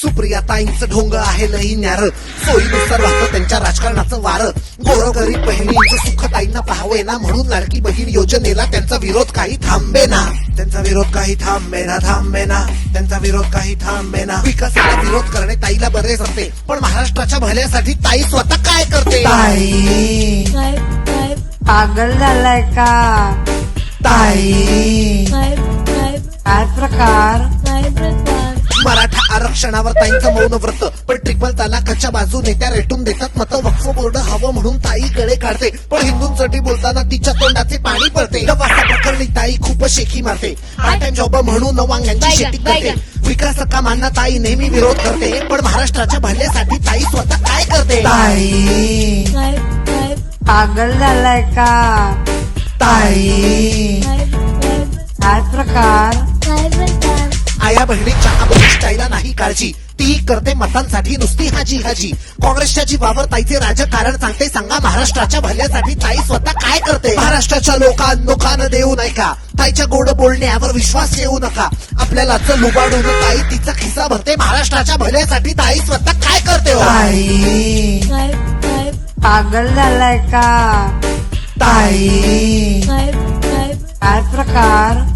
सुप्रिया ताईंचं ढोंग आहे लई न्यार. सोयीनुसार वाहतं त्यांच्या राजकारणाचं वार. गोरगरीब बहिणींचं सुख ताईंना पाहावे ना म्हणून लाडकी बहीण योजनेला त्यांचा विरोध काही थांबे ना त्यांचा विरोध काही थांबे ना थांबे ना त्यांचा विरोध काही थांबे ना विकासाला विरोध करणे ताईला बरे जमते पण महाराष्ट्राच्या भल्यासाठी ताई स्वतः काय करते? ताई. पागल झालाय का? ताई. काय प्रकार? आरक्षणावर ताईंचं मौन व्रत. पण ट्रिपल तलाकाच्या बाजू नेत्या रेटून देतात मत. वक्फ बोर्ड हवं म्हणून ताई कडे काढते. पण हिंदूंसाठी बोलताना तिच्या तोंडाचे पाणी पडते. प्रकरणी ताई खूप शेखी मारते. पार्ट टाइम जॉब म्हणून वांग्यांची शेती करते. विकास कामांना ताई नेहमी विरोध करते. पण महाराष्ट्राच्या भल्यासाठी ताई स्वतः काय करते? ताई. पागल झालाय का? ताई. काय प्रकार? आया बहिणीच्या काळजी ती करते मतांसाठी नुसती हाजी हाजी. काँग्रेसच्या जीवावर ताईचे राजकारण सांगते सांगा महाराष्ट्राच्या भल्यासाठी ताई स्वतः काय करते? महाराष्ट्राच्या लोकांनो कान देऊ नये का ताईच्या गोड बोलण्यावर विश्वास ठेवू नका. आपल्याला लुबाडून ताई तिचा खिसा भरते. महाराष्ट्राच्या भल्यासाठी ताई स्वतः काय करते हो? ताई. पागल झालाय का? ताई. काय प्रकार?